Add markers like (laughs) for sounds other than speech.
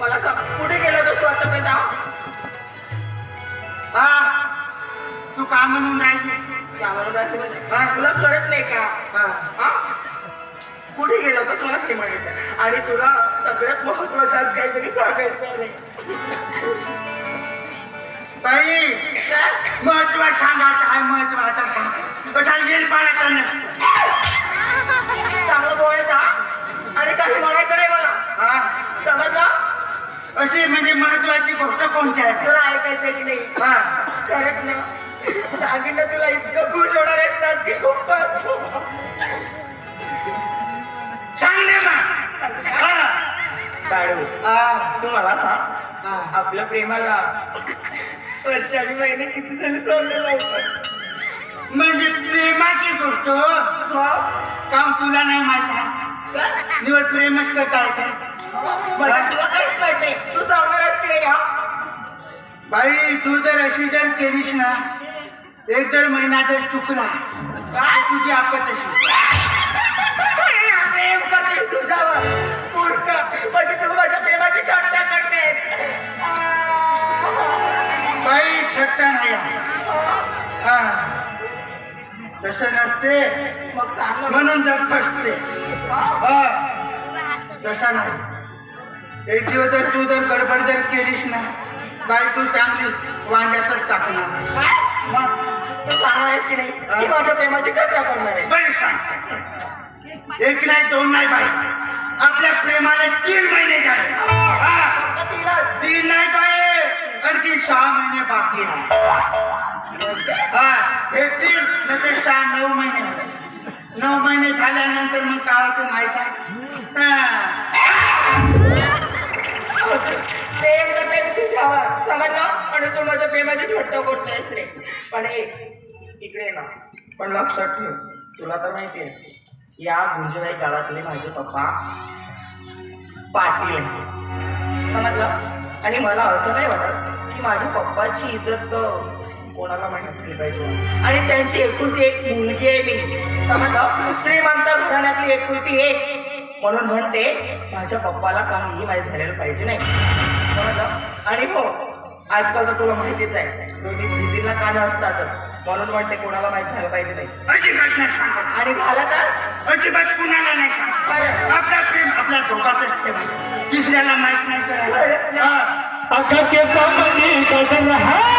मला सांग कुठे गेला तो आतापर्यंत? हा? तू का म्हणून राहिली? म्हणजे. तुला कळत नाही का? हा. हा? कुठे गेला होता? तुला ते म्हणायचं. आणि तुला सगळ्यात महत्वाचं आज काहीतरी सांगायचं महत्त्व सांगा काय? महत्त्वाचा सांगा. कसा पाण्यात नसतो. खरंच ना? (laughs) सांगितलं तुला इतकं खुश होणार आहेत ना की खूपच. सांगले मग हा. काढू हा. तू मला सांग. हा. आपल्या प्रेमाला वर्ष आणि महिने किती झाले लवकर म्हणजे प्रेमाची गोष्ट काम तुला नाही माहीत आहे. निवड प्रेमच करता येते. मला तुला काहीच माहीत नाही. तू सांगणारच की नाही? हा. बाई तू जर अशी जर केलीस ना एक जर महिना जर चुकला काय तुझी आपत अशी प्रेम करते तुझ्यावर मूर्ख म्हणजे तू माझ्या प्रेमाची थट्टा करते बाई थट्टा नाही. हा. तसं नसते. म्हणून जर फसते. तसा नाही एक दिवस जर तू जर गडबड जर केलीस ना बाई तू चांगली वांग्यातच टाकणार. काय? मग तू सांगणारच की नाही? की माझ्या प्रेमाची थट्टा करणार आहे. बरं सांग. एक नाही दोन नाही बाई. आपल्या प्रेमाला तीन महिने झाले. हा. तीन नाही बाई. आणखी सहा महिने बाकी आहे. हा. हे तीन नंतर सहा नऊ महिने. नऊ महिने झाल्यानंतर मग काय होतं माहीत आहे? हा. समजलं तू माझ्या प्रेमाची थट्ट करतोयस रे. पण हे इकडे ना. पण लक्षात ठेव. तुला तर माहिती आहे या गुंजवाई गावातले माझे पप्पा पाटील आहे समजलं? आणि मला असं नाही वाटत की माझ्या पप्पाची इज्जत कोणाला माहीत झाली पाहिजे. आणि त्यांची एकुलती एक मुलगी आहे मी. समजलं? श्रीमंत घराण्यातली एकुलती एक. म्हणून म्हणते माझ्या पप्पाला काहीही माहीत झालेलं पाहिजे नाही. समजलं? आणि हो आजकाल तर तुला माहितीच आहे दोन्ही भिंतीला कानं असतातच. म्हणून म्हणते कोणाला माहीत झालं पाहिजे नाही. अजिबात नाही सांगत. आणि झालं तर? अजिबात कुणाला नाही सांगत. आपला प्रेम आपल्या दोघातच ठेवा. तिसऱ्याला माहीत नाही करायचं हा. अगत्याचा मनी गजरा अगत्याचा